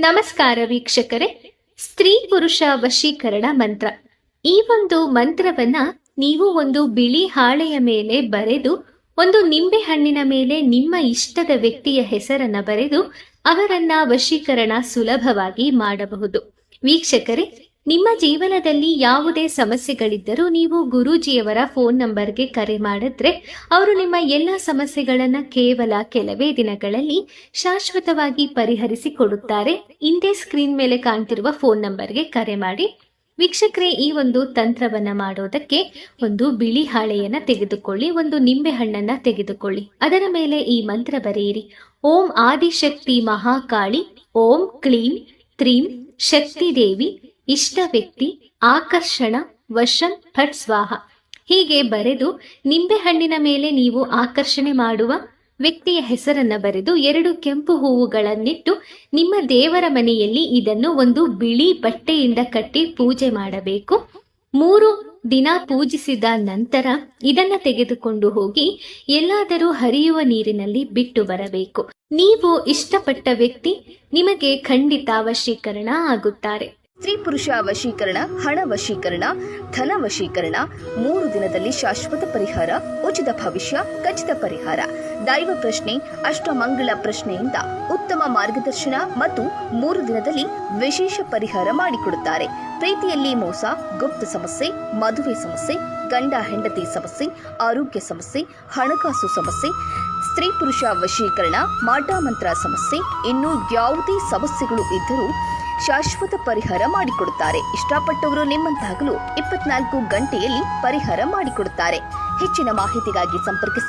ನಮಸ್ಕಾರ ವೀಕ್ಷಕರೇ. ಸ್ತ್ರೀ ಪುರುಷ ವಶೀಕರಣ ಮಂತ್ರ. ಈ ಒಂದು ಮಂತ್ರವನ್ನ ನೀವು ಒಂದು ಬಿಳಿ ಹಾಳೆಯ ಮೇಲೆ ಬರೆದು, ಒಂದು ನಿಂಬೆ ಹಣ್ಣಿನ ಮೇಲೆ ನಿಮ್ಮ ಇಷ್ಟದ ವ್ಯಕ್ತಿಯ ಹೆಸರನ್ನ ಬರೆದು, ಅವರನ್ನ ವಶೀಕರಣ ಸುಲಭವಾಗಿ ಮಾಡಬಹುದು. ವೀಕ್ಷಕರೇ ನಿಮ್ಮ ಜೀವನದಲ್ಲಿ ಯಾವುದೇ ಸಮಸ್ಯೆಗಳಿದ್ದರೂ ನೀವು ಗುರೂಜಿಯವರ ಫೋನ್ ನಂಬರ್ಗೆ ಕರೆ ಮಾಡಿದ್ರೆ ಅವರು ನಿಮ್ಮ ಎಲ್ಲ ಸಮಸ್ಯೆಗಳನ್ನ ಕೇವಲ ಕೆಲವೇ ದಿನಗಳಲ್ಲಿ ಶಾಶ್ವತವಾಗಿ ಪರಿಹರಿಸಿಕೊಡುತ್ತಾರೆ. ಹಿಂದೆ ಸ್ಕ್ರೀನ್ ಮೇಲೆ ಕಾಣ್ತಿರುವ ಫೋನ್ ನಂಬರ್ಗೆ ಕರೆ ಮಾಡಿ. ವೀಕ್ಷಕರೇ, ಈ ಒಂದು ತಂತ್ರವನ್ನ ಮಾಡೋದಕ್ಕೆ ಒಂದು ಬಿಳಿ ಹಾಳೆಯನ್ನ ತೆಗೆದುಕೊಳ್ಳಿ, ಒಂದು ನಿಂಬೆ ಹಣ್ಣನ್ನ ತೆಗೆದುಕೊಳ್ಳಿ. ಅದರ ಮೇಲೆ ಈ ಮಂತ್ರ ಬರೆಯಿರಿ. ಓಂ ಆದಿಶಕ್ತಿ ಮಹಾಕಾಳಿ, ಓಂ ಕ್ಲೀಂ ತ್ರೀಂ ಶಕ್ತಿ ದೇವಿ ಇಷ್ಟ ವ್ಯಕ್ತಿ ಆಕರ್ಷಣ ವಶಂ ಫಟ್ ಸ್ವಾಹ. ಹೀಗೆ ಬರೆದು ನಿಂಬೆ ಹಣ್ಣಿನ ಮೇಲೆ ನೀವು ಆಕರ್ಷಣೆ ಮಾಡುವ ವ್ಯಕ್ತಿಯ ಹೆಸರನ್ನ ಬರೆದು ಎರಡು ಕೆಂಪು ಹೂವುಗಳನ್ನಿಟ್ಟು ನಿಮ್ಮ ದೇವರ ಮನೆಯಲ್ಲಿ ಇದನ್ನು ಒಂದು ಬಿಳಿ ಬಟ್ಟೆಯಿಂದ ಕಟ್ಟಿ ಪೂಜೆ ಮಾಡಬೇಕು. ಮೂರು ದಿನ ಪೂಜಿಸಿದ ನಂತರ ಇದನ್ನ ತೆಗೆದುಕೊಂಡು ಹೋಗಿ ಎಲ್ಲಾದರೂ ಹರಿಯುವ ನೀರಿನಲ್ಲಿ ಬಿಟ್ಟು ಬರಬೇಕು. ನೀವು ಇಷ್ಟಪಟ್ಟ ವ್ಯಕ್ತಿ ನಿಮಗೆ ಖಂಡಿತ ವಶೀಕರಣ ಆಗುತ್ತಾರೆ. ಸ್ತ್ರೀ ಪುರುಷ ವಶೀಕರಣ, ಹಣ ವಶೀಕರಣ, ಧನ ವಶೀಕರಣ, ಮೂರು ದಿನದಲ್ಲಿ ಶಾಶ್ವತ ಪರಿಹಾರ, ಉಚಿತ ಭವಿಷ್ಯ, ಖಚಿತ ಪರಿಹಾರ. ದೈವ ಪ್ರಶ್ನೆ ಅಷ್ಟಮಂಗಳ ಪ್ರಶ್ನೆಯಿಂದ ಉತ್ತಮ ಮಾರ್ಗದರ್ಶನ ಮತ್ತು ಮೂರು ದಿನದಲ್ಲಿ ವಿಶೇಷ ಪರಿಹಾರ ಮಾಡಿಕೊಡುತ್ತಾರೆ. ಪ್ರೀತಿಯಲ್ಲಿ ಮೋಸ, ಗುಪ್ತ ಸಮಸ್ಯೆ, ಮದುವೆ ಸಮಸ್ಯೆ, ಗಂಡ ಹೆಂಡತಿ ಸಮಸ್ಯೆ, ಆರೋಗ್ಯ ಸಮಸ್ಯೆ, ಹಣಕಾಸು ಸಮಸ್ಯೆ, ಸ್ತ್ರೀ ಪುರುಷ ವಶೀಕರಣ ಮಾಟಾಮಂತ್ರ ಸಮಸ್ಯೆ, ಇನ್ನೂ ಯಾವುದೇ ಸಮಸ್ಯೆಗಳು ಇದ್ದರೂ ಶಾಶ್ವತ ಪರಿಹಾರ ಮಾಡಿಕೊಡುತ್ತಾರೆ. ಇಷ್ಟಪಟ್ಟವರು ನಿಮ್ಮಂತಾಗಲು ಇಪ್ಪತ್ನಾಲ್ಕು ಗಂಟೆಯಲ್ಲಿ ಪರಿಹಾರ ಮಾಡಿಕೊಡುತ್ತಾರೆ. ಹೆಚ್ಚಿನ ಮಾಹಿತಿಗಾಗಿ ಸಂಪರ್ಕಿಸಿ.